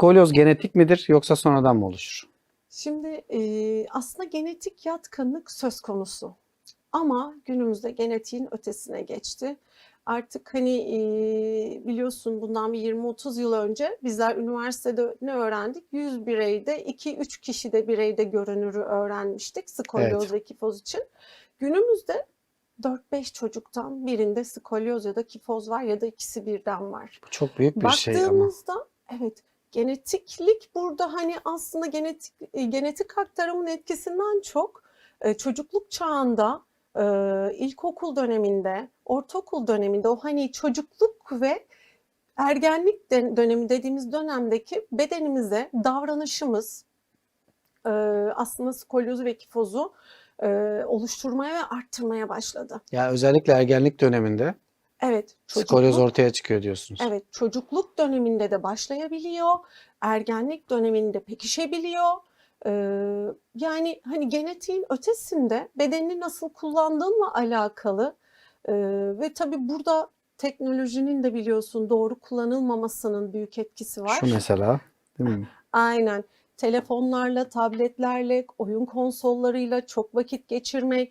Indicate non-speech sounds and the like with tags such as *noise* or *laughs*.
Skolyoz genetik midir yoksa sonradan mı oluşur? Şimdi e, aslında genetik yatkınlık söz konusu. Ama günümüzde genetiğin ötesine geçti. Artık hani e, biliyorsun bundan bir 20-30 yıl önce bizler üniversitede ne öğrendik? 100 bireyde 2-3 kişide bireyde görünürü öğrenmiştik skolyoz Evet. ve kifoz için. Günümüzde 4-5 çocuktan birinde skolyoz ya da kifoz var ya da ikisi birden var. Bu çok büyük bir şey ama. Baktığımızda evet genetiklik burada hani aslında genetik e, genetik aktarımın etkisinden çok e, çocukluk çağında e, ilkokul döneminde, ortaokul döneminde o hani çocukluk ve ergenlik dönemi dediğimiz dönemdeki bedenimize davranışımız aslında skolyozu ve kifozu oluşturmaya ve arttırmaya başladı. Ya özellikle ergenlik döneminde Evet, skolyoz çocukluk ortaya çıkıyor diyorsunuz. Evet, çocukluk döneminde de başlayabiliyor, ergenlik döneminde pekişebiliyor. Ee, yani hani genetiğin ötesinde bedenini nasıl kullandığınla alakalı ee, ve tabii burada teknolojinin de biliyorsun doğru kullanılmamasının büyük etkisi var. Şu mesela değil mi? *laughs* Aynen. Telefonlarla, tabletlerle, oyun konsollarıyla çok vakit geçirmek,